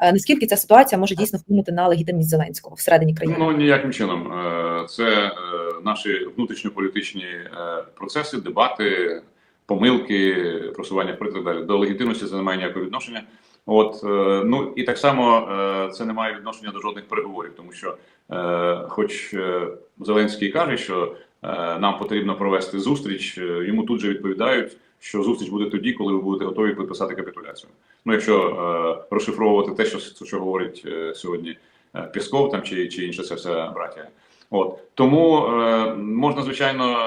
Е, Наскільки ця ситуація може дійсно вплинути на легітимність Зеленського всередині країни? Ну ніяким чином. Е, Це е, наші внутрішньополітичні процеси, дебати, помилки, просування вперед і так далі. До легітимності це не має ніякого відношення. От ну і так само це не має відношення до жодних переговорів, тому що, хоч Зеленський каже, що нам потрібно провести зустріч, е, йому тут же відповідають, що зустріч буде тоді, коли ви будете готові підписати капітуляцію. Ну, якщо е, розшифровувати те, що що говорить е, сьогодні е, Пісков там чи, чи інша ця вся братія. От тому е, можна звичайно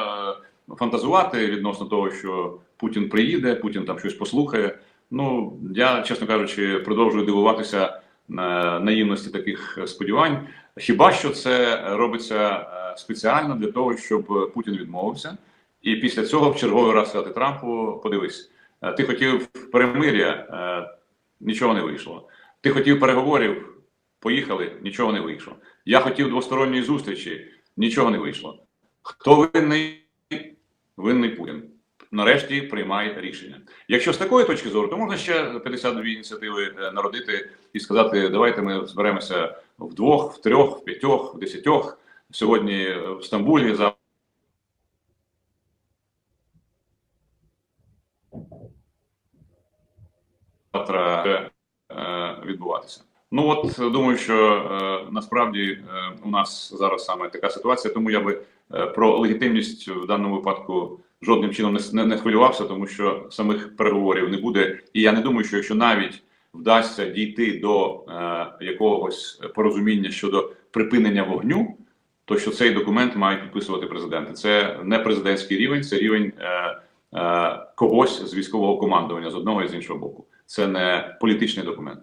е, фантазувати відносно того, що Путін приїде, Путін там щось послухає. Ну я, чесно кажучи, продовжую дивуватися на наївності таких сподівань. Хіба що це робиться е, спеціально для того, щоб Путін відмовився, і після цього в черговий раз сказати Трампу: подивись, е, ти хотів перемир'я, е, нічого не вийшло. Ти хотів переговорів, поїхали, нічого не вийшло. Я хотів двосторонньої зустрічі, нічого не вийшло. Хто винний? Винний Путін. Нарешті приймає рішення. Якщо з такої точки зору, то можна ще 52 ініціативи е, народити і сказати: давайте ми зберемося в двох, в трьох, в п'ятьох, в десятьох. Сьогодні в Стамбулі за завтра е, відбуватися. Ну от думаю, що е, насправді е, у нас зараз саме така ситуація, тому я би е, про легітимність в даному випадку жодним чином не, не, не хвилювався, тому що самих переговорів не буде. І я не думаю, що якщо навіть вдасться дійти до е, якогось порозуміння щодо припинення вогню, то що цей документ мають підписувати президенти. Це не президентський рівень, це рівень е, е, когось з військового командування з одного і з іншого боку. Це не політичний документ.